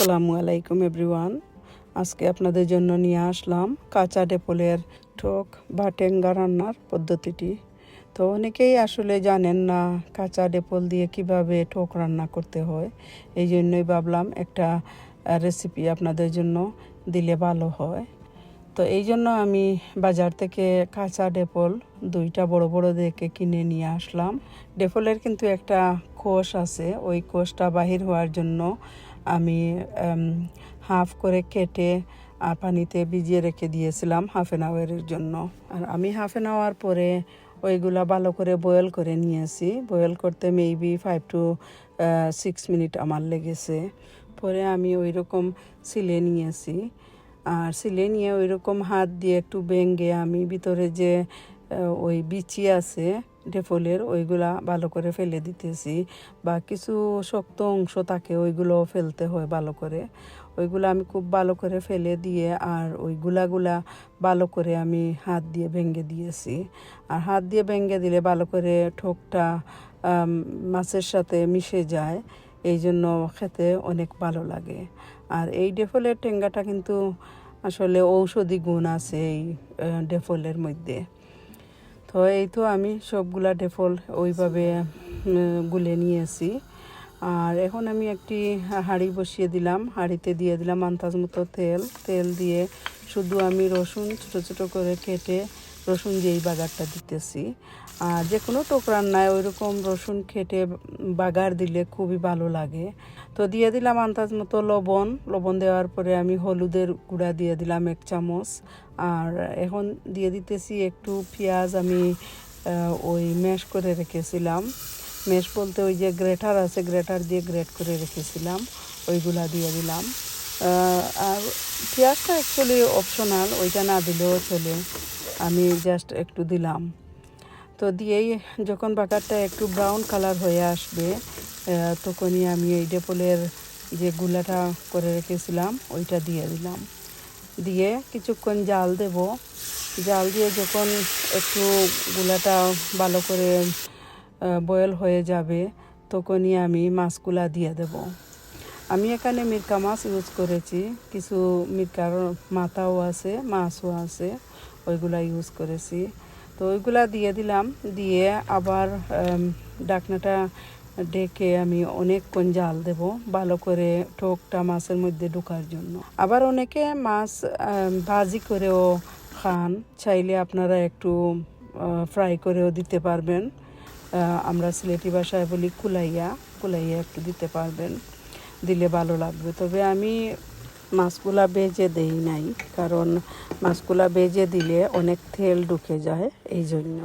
আসসালামু আলাইকুম এভরিওয়ান। আজকে আপনাদের জন্য নিয়ে আসলাম কাঁচা ডেপলের ঠোক বা টেঙ্গা রান্নার পদ্ধতিটি। তো অনেকেই আসলে জানেন না কাঁচা ডেপল দিয়ে কীভাবে ঠোক রান্না করতে হয়। এই জন্যই ভাবলাম একটা রেসিপি আপনাদের জন্য দিলে ভালো হয়। তো এই জন্য আমি বাজার থেকে কাঁচা ডেপল দুইটা বড় বড় দেখে কিনে নিয়ে আসলাম। ডেপলের কিন্তু একটা কোষ আছে। ওই কোষটা বাহির হওয়ার জন্য আমি হাফ করে কেটে পানিতে ভিজিয়ে রেখে দিয়েছিলাম হাফ অ্যান আওয়ারের জন্য। আর আমি হাফ অ্যান আওয়ার পরে ওইগুলা ভালো করে বয়েল করে নিয়েছি। বয়েল করতে maybe five to six minute আমার লেগেছে। পরে আমি ওই রকম সিলে নিয়েছি। আর সিলে নিয়ে ওই রকম হাত দিয়ে একটু বেঙ্গে আমি ভিতরে যে ওই বিচি আছে, ডেফলের, ওইগুলা ভালো করে ফেলে দিতেছি। বা কিছু শক্ত অংশ থাকে, ওইগুলো ফেলতে হয় ভালো করে। ওইগুলো আমি খুব ভালো করে ফেলে দিয়ে আর ওই গুলাগুলা ভালো করে আমি হাত দিয়ে ভেঙে দিয়েছি। আর হাত দিয়ে ভেঙে দিলে ভালো করে ঠোকটা মাছের সাথে মিশে যায়। এই জন্য খেতে অনেক ভালো লাগে। আর এই ডেফলের টেঙ্গাটা কিন্তু আসলে ঔষধি গুণ আছে এই ডেফলের মধ্যে। তো এই তো আমি সবগুলা ডেফল ওইভাবে গুলে নিয়েছি। আর এখন আমি একটি হাঁড়ি বসিয়ে দিলাম। হাঁড়িতে দিয়ে দিলাম আন্দাজ মতো তেল। তেল দিয়ে শুধু আমি রসুন ছোট ছোট করে কেটে রসুন দিয়েই বাগারটা দিতেছি। আর যে কোনো টোক রান্নায় ওই রকম রসুন খেটে বাগার দিলে খুবই ভালো লাগে। তো দিয়ে দিলাম আন্দাজ মতো লবণ। লবণ দেওয়ার পরে আমি হলুদের গুঁড়া দিয়ে দিলাম এক চামচ। আর এখন দিয়ে দিতেছি একটু পেঁয়াজ আমি ওই ম্যাশ করে রেখেছিলাম। ম্যাশ বলতে ওই যে গ্রেটার আছে, গ্রেটার দিয়ে গ্রেট করে রেখেছিলাম। ওইগুলা দিয়ে দিলাম। আর পেঁয়াজটা অ্যাকচুয়ালি অপশনাল ওইটা না দিলেও চলে। আমি জাস্ট একটু দিলাম। তো দিয়েই যখন বাকারটা একটু ব্রাউন কালার হয়ে আসবে তখনই আমি এই ডেপলের যে গুলাটা করে রেখেছিলাম, ওইটা দিয়ে দিলাম। দিয়ে কিছুক্ষণ জাল দেব। জাল দিয়ে যখন একটু গুলাটা ভালো করে বয়েল হয়ে যাবে, তখনই আমি মাছগুলা দিয়ে দেব। আমি এখানে মিরকা মাছ ইউজ করেছি। কিছু মিরকার মাথাও আছে, মাছও আছে। ওইগুলা ইউজ করেছি। তো ওইগুলা দিয়ে দিলাম, দিয়ে আবার ডাকনাটা ডেকে আমি অনেকক্ষণ জাল দেব ভালো করে ঠোকটা মাছের মধ্যে ঢোকার জন্য। আবার অনেকে মাছ ভাজি করেও খান, চাইলে আপনারা একটু ফ্রাই করেও দিতে পারবেন। আমরা সিলেটি ভাষায় বলি কুলাইয়া কুলাইয়া একটু দিতে পারবেন, দিলে ভালো লাগবে। তবে আমি মাছগুলা বেজে দেই নাই, কারণ মাছগুলা বেজে দিলে অনেক তেল ঢুকে যায় এই জন্য।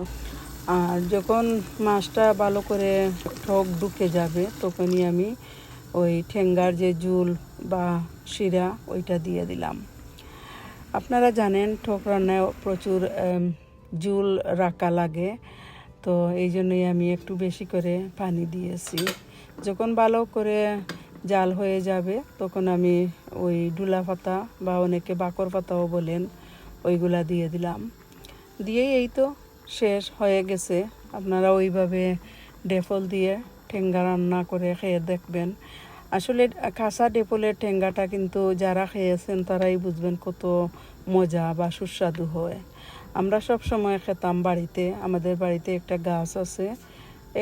আর যখন মাছটা ভালো করে ঠক ঢুকে যাবে, তখনই আমি ওই ঠেঙ্গার যে জুল বা শিরা, ওইটা দিয়ে দিলাম। আপনারা জানেন ঠোক রান্নায় প্রচুর জুল রাখা লাগে, তো এই জন্যই আমি একটু বেশি করে পানি দিয়েছি। যখন ভালো করে জাল হয়ে যাবে, তখন আমি ওই ডুলা পাতা বা অনেকে বাকর পাতাও বলেন, ওইগুলা দিয়ে দিলাম। দিয়েই এই তো শেষ হয়ে গেছে। আপনারা ওইভাবে ডেফল দিয়ে ঠেঙ্গা রান্না করে খেয়ে দেখবেন। আসলে কাঁচা ডেপলের ঠেঙ্গাটা কিন্তু যারা খেয়েছেন তারাই বুঝবেন কত মজা বা সুস্বাদু হয়। আমরা সব সময় খেতাম বাড়িতে, আমাদের বাড়িতে একটা গাছ আছে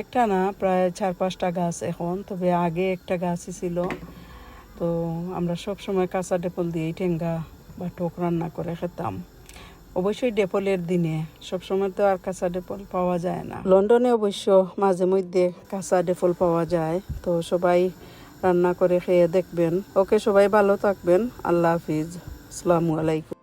একটা না প্রায় চার পাঁচটা গাছ এখন। তবে আগে একটা গাছই ছিল। তো আমরা সব সময় কাঁচা ডেপল দিয়েই ঠেঙ্গা বা টোক রান্না করে খেতাম। অবশ্যই ডেপলের দিনে সবসময় তো আর কাঁচা ডেপল পাওয়া যায় না। লন্ডনে অবশ্য মাঝে মধ্যে কাঁচা ডেপল পাওয়া যায়। তো সবাই রান্না করে খেয়ে দেখবেন। ওকে সবাই ভালো থাকবেন। আল্লাহ হাফিজ। আসসালামু আলাইকুম।